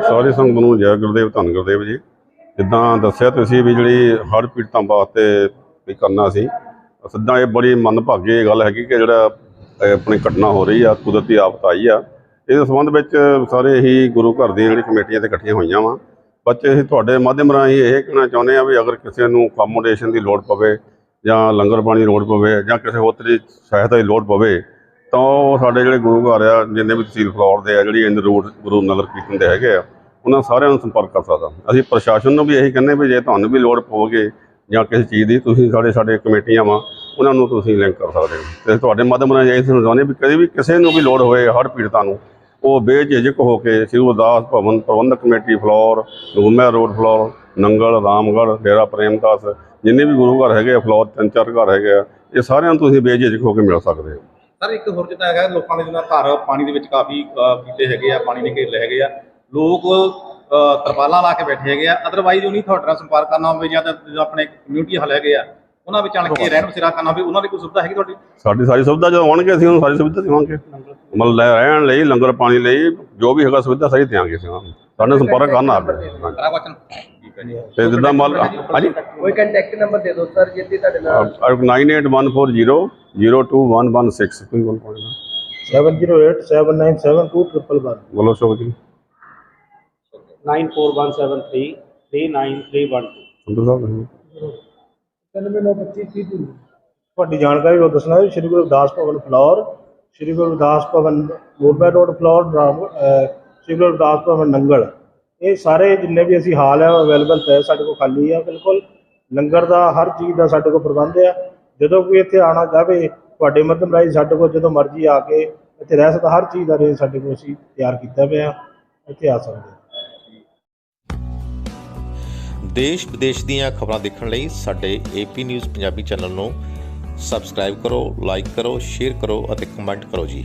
ਸਾਰੀ ਸੰਗਤ ਨੂੰ ਜੈ ਗੁਰਦੇਵ, ਧੰਨ ਗੁਰਦੇਵ ਜੀ। ਜਿੱਦਾਂ ਦੱਸਿਆ ਤੁਸੀਂ ਵੀ ਜਿਹੜੀ ਹੜ੍ਹ ਪੀੜਤਾਂ ਵਾਸਤੇ ਵੀ ਕਰਨਾ ਸੀ ਸਿੱਧਾ ਇਹ ਬੜੀ ਮੰਦਭਾਗੀ ਗੱਲ ਹੈਗੀ ਕਿ ਜਿਹੜਾ ਆਪਣੀ ਘਟਨਾ ਹੋ ਰਹੀ ਆ, ਕੁਦਰਤੀ ਆਫਤ ਆਈ ਆ। ਇਸ ਸੰਬੰਧ ਵਿੱਚ ਸਾਰੇ ਹੀ ਗੁਰੂ ਘਰ ਦੀਆਂ ਜਿਹੜੀ ਕਮੇਟੀਆਂ ਤੇ ਇਕੱਠੀਆਂ ਹੋਈਆਂ ਵਾ। ਬੱਚੇ, ਅਸੀਂ ਤੁਹਾਡੇ ਮਾਧਿਅਮ ਰਾਹੀਂ ਇਹ ਕਹਿਣਾ ਚਾਹੁੰਦੇ ਆ ਵੀ ਅਗਰ ਕਿਸੇ ਨੂੰ ਅਕੋਮੋਡੇਸ਼ਨ ਦੀ ਲੋੜ ਪਵੇ ਜਾਂ ਲੰਗਰ ਪਾਣੀ ਦੀ ਲੋੜ ਪਵੇ ਜਾਂ ਕਿਸੇ ਹੋਰ ਤਰੀ ਸਹਾਇਤਾ ਦੀ ਲੋੜ ਪਵੇ ਤਾਂ ਉਹ ਸਾਡੇ ਜਿਹੜੇ ਗੁਰੂ ਘਰ ਆ ਜਿੰਨੇ ਵੀ ਤਹਿਸੀਲ ਫਲੋਰ ਦੇ ਆ ਜਿਹੜੀ ਇੰਦ ਰੋਡ ਗੁਰੂ ਨਗਰ ਕੀਰਤਨ ਦੇ ਹੈਗੇ ਆ ਉਹਨਾਂ ਸਾਰਿਆਂ ਨੂੰ ਸੰਪਰਕ ਕਰ ਸਕਦਾ। ਅਸੀਂ ਪ੍ਰਸ਼ਾਸਨ ਨੂੰ ਵੀ ਇਹੀ ਕਹਿੰਦੇ ਵੀ ਜੇ ਤੁਹਾਨੂੰ ਵੀ ਲੋੜ ਪਵੇ ਜਾਂ ਕਿਸੇ ਚੀਜ਼ ਦੀ ਤੁਸੀਂ ਸਾਡੇ ਸਾਡੇ ਕਮੇਟੀਆਂ ਵਾ ਉਹਨਾਂ ਨੂੰ ਤੁਸੀਂ ਲਿੰਕ ਕਰ ਸਕਦੇ ਹੋ। ਤੇ ਤੁਹਾਡੇ ਮਾਧਿਅਮ ਰਾਹੀਂ ਇਹ ਸਮਝਾਉਂਦੇ ਵੀ ਕਦੇ ਵੀ ਕਿਸੇ ਨੂੰ ਵੀ ਲੋੜ ਹੋਏ ਹਰ ਪੀੜਤਾਂ ਨੂੰ ਉਹ ਬੇਝਿਜਕ ਹੋ ਕੇ ਸ੍ਰੀ ਗੁਰਦਾਸ ਭਵਨ ਪ੍ਰਬੰਧਕ ਕਮੇਟੀ ਫਲੋਰ ਗੁਰਮਿਆ ਰੋਡ ਫਲੋਰ ਨੰਗਲ ਰਾਮਗੜ੍ਹ ਡੇਰਾ ਪ੍ਰੇਮਦਾਸ ਜਿੰਨੇ ਵੀ ਗੁਰੂ ਘਰ ਹੈਗੇ ਆ, ਫਲੋਰ ਤਿੰਨ ਚਾਰ ਘਰ ਹੈਗੇ ਆ ਇਹ ਸਾਰਿਆਂ ਨੂੰ ਤੁਸੀਂ ਬੇਝਿਜਕ ਹੋ ਕੇ ਮਿਲ ਸਕਦੇ ਹੋ। ਸਰ ਇੱਕ ਹੋਰ ਜਿੱਦਾਂ ਹੈਗਾ ਲੋਕਾਂ ਦੇ ਜਿੱਦਾਂ ਘਰ ਪਾਣੀ ਦੇ ਵਿੱਚ ਕਾਫੀ ਕੀਤੇ ਹੈਗੇ ਆ ਪਾਣੀ ਨੇ ਘੇਰ ਹੈਗੇ ਆ। ਲੋਕ ਤਰਪਾਲਾਂ ਲਾ ਕੇ ਬੈਠੇ ਹੈਗੇ ਆ। ਅਦਰਵਾਈਜ਼ ਉਹ ਨਹੀਂ ਤੁਹਾਡੇ ਨਾਲ ਸੰਪਰਕ ਕਰਨਾ ਹੋਵੇ ਜਾਂ ਆਪਣੇ ਕਮਿਊਨਿਟੀ ਹੱਲ ਹੈਗੇ ਆ ਉਹਨਾਂ ਵਿੱਚ ਆਣ ਕੇ ਰਹਿਣ ਬਸੇਰਾ ਕਰਨਾ ਹੋਵੇ ਉਹਨਾਂ ਦੀ ਕੋਈ ਸੁਵਿਧਾ ਹੈਗੀ ਤੁਹਾਡੀ? ਸਾਡੀ ਸਾਰੀ ਸੁਵਿਧਾ ਜਦੋਂ ਆਉਣਗੇ ਅਸੀਂ ਉਹਨੂੰ ਸਾਰੀ ਸੁਵਿਧਾ ਦੇਵਾਂਗੇ। ਮਤਲਬ ਲੈ ਰਹਿਣ ਲਈ ਲੰਗਰ ਪਾਣੀ ਲਈ ਜੋ ਵੀ ਹੈਗਾ ਸੁਵਿਧਾ ਸਾਰੀ ਦੇਵਾਂਗੇ ਅਸੀਂ ਉਹਨਾਂ ਨੂੰ। ਸਾਡੇ ਨਾਲ ਸੰਪਰਕ ਕਰਨਾ ਆਪੇ। ਤੇ ਜਿੱਦਾਂ ਮੰਨ ਹਾਂਜੀ? ਕੋਈ ਕੰਟੈਕਟ ਨੰਬਰ ਦੇ ਦਿਓ ਸਰ ਜਿੱਦੀ ਤੁਹਾਡੇ ਨਾਲ 9814002116 ਕੋਈ ਬੋਲ ਪਾਉਣਾ 708-797-2111 ਬੋਲੋ ਸ਼ੋਕ ਜੀ। 9417339312 ਸੰਧੂ ਸਾਹਿਬ ਤੁਸੀਂ। ਤੁਹਾਡੀ ਜਾਣਕਾਰੀ ਉਹ ਦੱਸਣਾ ਹੈ ਸ਼੍ਰੀ ਗੁਰੂ ਰਵਿਦਾਸ ਭਵਨ ਫਲੋਰ ਸ਼੍ਰੀ ਗੁਰੂ ਰਵਿਦਾਸ ਭਵਨ ਮੋਰਬਾ ਰੋਡ ਫਲੋਰ ਸ਼੍ਰੀ ਗੁਰੂ ਰਵਿਦਾਸ ਭਵਨ ਨੰਗਲ। ਇਹ ਸਾਰੇ ਜਿੰਨੇ ਵੀ ਅਸੀਂ ਹਾਲ ਹੈ ਅਵੇਲੇਬਲ ਪਏ ਸਾਡੇ ਕੋਲ ਖਾਲੀ ਆ, ਬਿਲਕੁਲ। ਲੰਗਰ ਦਾ, ਹਰ ਚੀਜ਼ ਦਾ ਸਾਡੇ ਕੋਲ ਪ੍ਰਬੰਧ ਆ। ਜਦੋਂ ਕੋਈ ਇੱਥੇ ਆਣਾ ਚਾਹਵੇ ਤੁਹਾਡੇ ਮੱਧਮ ਰਾਹੀਂ ਸਾਡੇ ਕੋਲ ਜਦੋਂ ਮਰਜ਼ੀ ਆ ਕੇ ਇੱਥੇ ਰਹਿ ਸਕਦਾ, ਹਰ ਚੀਜ਼ ਦਾ ਰੇਂਜ ਸਾਡੇ ਕੋਲ ਅਸੀਂ ਤਿਆਰ ਕੀਤਾ ਪਿਆ। ਇੱਥੇ ਆ ਸਕਦੇ ਦੇਸ਼ ਵਿਦੇਸ਼ ਦੀਆਂ ਖਬਰਾਂ ਦੇਖਣ ਲਈ ਸਾਡੇ ਏਪੀ ਨਿਊਜ਼ ਪੰਜਾਬੀ ਚੈਨਲ ਨੂੰ ਸਬਸਕ੍ਰਾਈਬ ਕਰੋ ਲਾਈਕ ਕਰੋ ਸ਼ੇਅਰ ਕਰੋ ਅਤੇ ਕਮੈਂਟ ਕਰੋ ਜੀ।